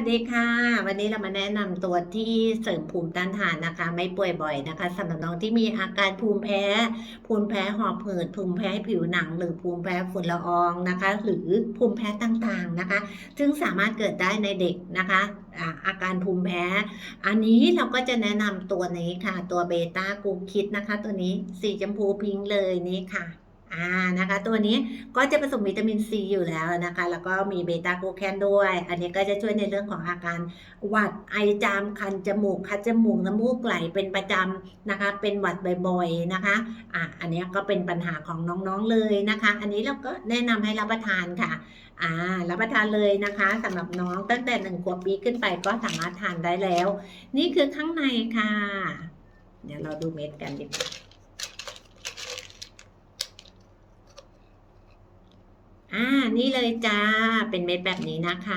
วัสดีค่ะ วันนี้เรามาแนะนำตัวที่เสริมภูมิต้านทานนะคะ ไม่ป่วยบ่อยนะคะสำหรับน้องที่มีอาการภูมิแพ้ ภูมิแพ้หอบหืดภูมิแพ้ผิวหนัง หรือภูมิแพ้ฝุ่นละอองนะคะ หรือภูมิแพ้ต่างๆนะคะ ซึ่งสามารถเกิดได้ในเด็กนะคะอาการภูมิแพ้ อันนี้เราก็จะแนะนำตัวนี้ค่ะ ตัวเบต้ากูคิดนะคะ ตัวนี้สีชมพูพิงค์เลยนี่ค่ะ อ่านะคะ ตัวนี้ก็จะผสมวิตามินซีอยู่แล้วนะคะ แล้วก็มีเบต้าโกลูแคนด้วย อันนี้ก็จะช่วยในเรื่องของอาการหวัดไอจามคันจมูกคัดจมูกน้ำมูกไหลเป็นประจำนะคะ เป็นหวัดบ่อยๆนะคะอะอันนี้ก็เป็นปัญหาของน้องๆเลยนะคะ อันนี้เราก็แนะนำให้รับประทานค่ะอ่ารับประทานเลยนะคะสำหรับน้องตั้งแต่หนึ่งขวบปีขึ้นไปก็สามารถทานได้แล้ว นี่คือข้างในค่ะ เดี๋ยวเราดูเม็ดกันดีกว่า อ่า นี่เลยจ้า เป็นเม็ดแบบนี้นะคะ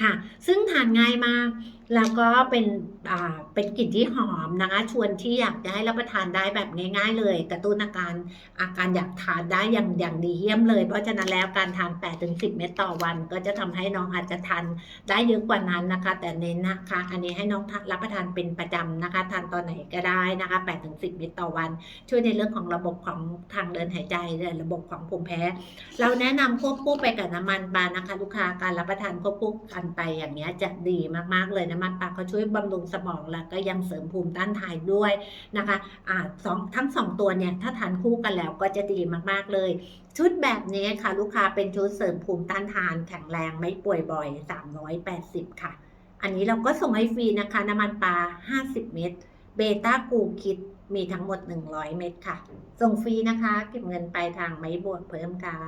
ค่ะ ซึ่งทานง่ายมาก แล้วก็เป็นอ่าเป็นกลิ่นที่หอมนะคะชวนที่อยากจะให้รับประทานได้แบบง่าย ๆ เลย กระตุ้นอาการอาการอยากทานได้อย่างอย่างดีเยี่ยมเลย เพราะฉะนั้นแล้วการทาน8ถึง10 เม็ดต่อวัน ก็จะทำให้น้องอาจจะทานได้เยอะกว่านั้นนะคะ แต่เน้นนะคะ อันนี้ให้น้องรับประทานเป็นประจำนะคะ ทานตอนไหนก็ได้นะคะ8ถึง10 เม็ดต่อวัน ช่วยในเรื่องของระบบของทางเดินหายใจระบบของภูมิแพ้ เราแนะนำควบคู่ไปกับน้ำมันปลานะคะ ลูกค้าการรับประทานควบคู่กันไปอย่างนี้จะดีมากๆเลยน้ำมันปลาเขาช่วยบำรุงสมองแล้วก็ยังเสริมภูมิต้านทานด้วยนะคะอ่าสองทั้งสองตัวเนี่ยถ้าทานคู่กันแล้วก็จะดีมากๆเลย ชุดแบบนี้ค่ะ ลูกค้าเป็นชุดเสริมภูมิต้านทานแข็งแรงไม่ป่วยบ่อย 380 ค่ะ อันนี้เราก็ส่งให้ฟรีนะคะ น้ำมันปลา 50 เม็ดเบต้ากูคิดมีทั้งหมด 100 เม็ดค่ะ ส่งฟรีนะคะ เก็บเงินปลายทางไม่บวกเพิ่มค่ะ